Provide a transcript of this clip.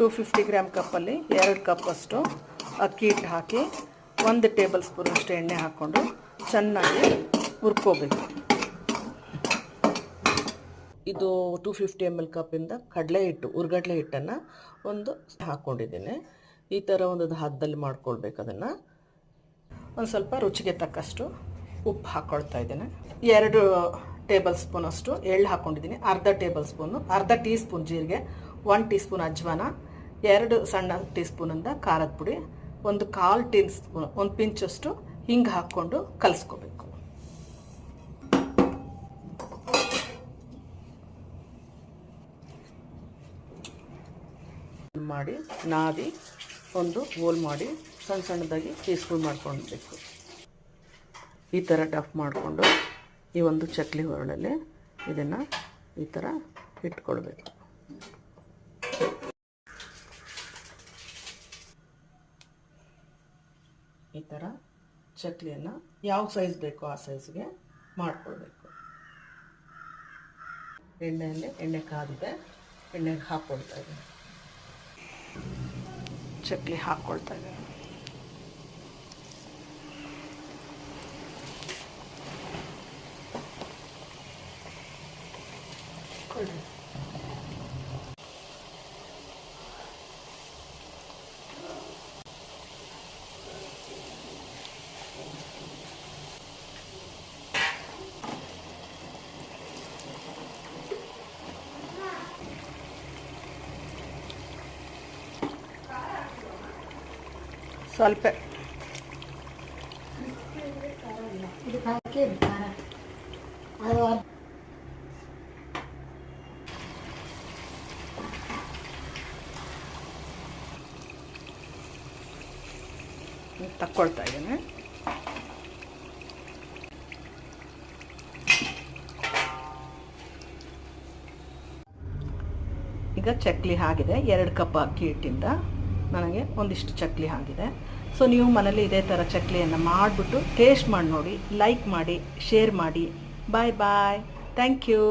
Two fifty gram ಕಪ್ಪಲ್ಲಿ ಎರಡು ಕಪ್ಪಷ್ಟು ಅಕ್ಕಿ ಹಿಟ್ಟು ಹಾಕಿ ಒಂದು ಟೇಬಲ್ ಸ್ಪೂನ್ ಅಷ್ಟು ಎಣ್ಣೆ ಹಾಕ್ಕೊಂಡು ಚೆನ್ನಾಗಿ ಹುರ್ಕೋಬೇಕು. ಇದು ಟೂ ಫಿಫ್ಟಿ ಎಂ ಎಲ್ ಕಪ್ಪಿಂದ ಕಡಲೆ ಹಿಟ್ಟು, ಉರ್ಗಡ್ಲೆ ಹಿಟ್ಟನ್ನು ಒಂದು ಹಾಕ್ಕೊಂಡಿದ್ದೀನಿ. ಈ ಥರ ಒಂದು ಹದ್ದಲ್ಲಿ ಮಾಡ್ಕೊಳ್ಬೇಕು ಅದನ್ನು. ಒಂದು ಸ್ವಲ್ಪ ರುಚಿಗೆ ತಕ್ಕಷ್ಟು ಉಪ್ಪು ಹಾಕ್ಕೊಳ್ತಾ ಇದ್ದೇನೆ. ಎರಡು ಟೇಬಲ್ ಸ್ಪೂನ್ ಅಷ್ಟು ಎಳ್ಳು ಹಾಕ್ಕೊಂಡಿದ್ದೀನಿ. ಅರ್ಧ ಟೇಬಲ್ ಸ್ಪೂನು, ಅರ್ಧ ಟೀ ಸ್ಪೂನ್ ಜೀರಿಗೆ ಒನ್ ಟೀ ಸ್ಪೂನ್ ಅಜ್ವಾನ ಎರಡು ಸಣ್ಣ ಟೀ ಸ್ಪೂನಿಂದ ಖಾರದ ಪುಡಿ, ಒಂದು ಕಾಲು ಟೀ ಸ್ಪೂನ್ ಒಂದು ಪಿಂಚಷ್ಟು ಹಿಂಗೆ ಹಾಕ್ಕೊಂಡು ಕಲಿಸ್ಕೋಬೇಕು. ಮಾಡಿ, ನಾದಿ ಒಂದು ಹೋಲ್ ಮಾಡಿ ಸಣ್ಣ ಸಣ್ಣದಾಗಿ ಪೀಸ್ಗಳು ಮಾಡ್ಕೊಳ್ಬೇಕು. ಈ ಥರ ಟಫ್ ಮಾಡಿಕೊಂಡು ಈ ಒಂದು ಚಕ್ಲಿ ಹೊರಳಲ್ಲಿ ಇದನ್ನು ಈ ಥರ ಇಟ್ಕೊಳ್ಬೇಕು. ಈ ಥರ ಚಕ್ಲಿಯನ್ನು ಯಾವ ಸೈಜ್ ಬೇಕೋ ಆ ಸೈಜ್ಗೆ ಮಾಡ್ಕೊಳ್ಬೇಕು. ಎಣ್ಣೆಯಲ್ಲಿ ಎಣ್ಣೆ ಕಾದಿದೆ, ಎಣ್ಣೆಗೆ ಹಾಕ್ಕೊಳ್ತಾ ಇದ್ದೀನಿ. ಚಕ್ಲಿ ಹಾಕ್ಕೊಳ್ತಾ ಇದ್ದೀನಿ. ಕೊಡ್ರಿ. ಸ್ವಲ್ಪ. ತಕ್ಕೊಳ್ತಾ ಇದ್ದೇನೆ. ಈಗ ಚಕ್ಲಿ ಆಗಿದೆ ಎರಡು ಕಪ್ ಅಕ್ಕಿ ಹಿಟ್ಟಿಂದ. ನನಗೆ ಒಂದಿಷ್ಟು ಚಕ್ಲಿ ಆಗಿದೆ ಸೊ ನೀವು ಮನೇಲಿ ಇದೇ ಥರ ಚಕ್ಲಿಯನ್ನು ಮಾಡಿಬಿಟ್ಟು ಟೇಸ್ಟ್ ಮಾಡಿ ನೋಡಿ ಲೈಕ್ ಮಾಡಿ ಶೇರ್ ಮಾಡಿ. ಬಾಯ್ ಬಾಯ್ ಥ್ಯಾಂಕ್ ಯು